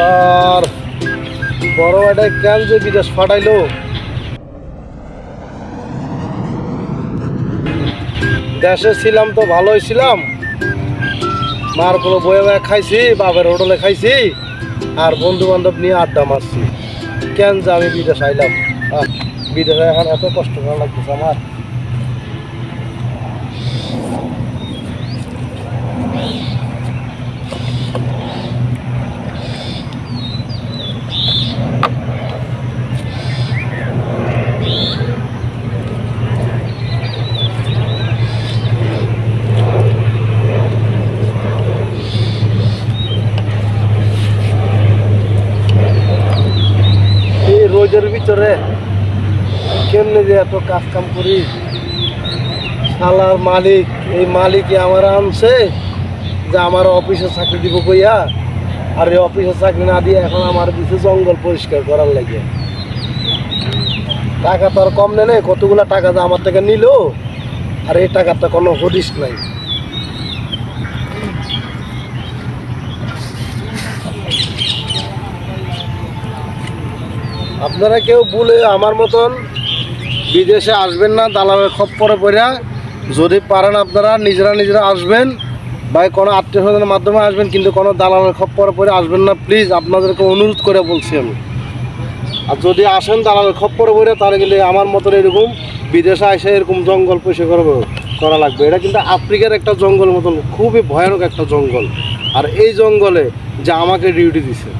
আর বড় এটা কেন যে বিদেশ ফাটাইলো দেশে ছিলাম তো ভালোই ছিলাম। মার কোনো বয়ে বয়ে খাইছি, বাপের হোটেলে খাইছি, আর বন্ধু বান্ধব নিয়ে আড্ডা মারছি। কেন যে আমি বিদেশ আইলাম? বিদেশে এখন এত কষ্ট করা লাগতেছে আমার। রোজের ভিতরে কেমনে যে এত কাজ কাম করি? শালার মালিক, এই মালিকই আমার আনছে যে আমার অফিসে চাকরি দিব কইয়া, আর এই অফিসে চাকরি না দিয়ে এখন আমার দিছে জঙ্গল পরিষ্কার করার লাগে। টাকা তো আর কম নেই, কতগুলা টাকা যে আমার থেকে নিল, আর এই টাকার তো কোনো হদিস নাই। আপনারা কেউ বলে আমার মতন বিদেশে আসবেন না, দালালের খপ্পরে পড়া। যদি পারেন আপনারা, নিজেরা নিজেরা আসবেন। বা কোনো আত্মীয় স্বজনের মাধ্যমে আসবেন, কিন্তু কোনো দালালের খপ্পরে পড়ে আসবেন না প্লিজ আপনাদেরকে অনুরোধ করে বলছি আমি। আর যদি আসেন, দালালের খপ্পরে পড়ে, তাহলে কিন্তু আমার মতন এরকম বিদেশে এসে এরকম জঙ্গল পয়সা করব করা লাগবে। এটা কিন্তু আফ্রিকার একটা জঙ্গল মতন, খুবই ভয়ানক একটা জঙ্গল। আর এই জঙ্গলে যে আমাকে ডিউটি দিছে।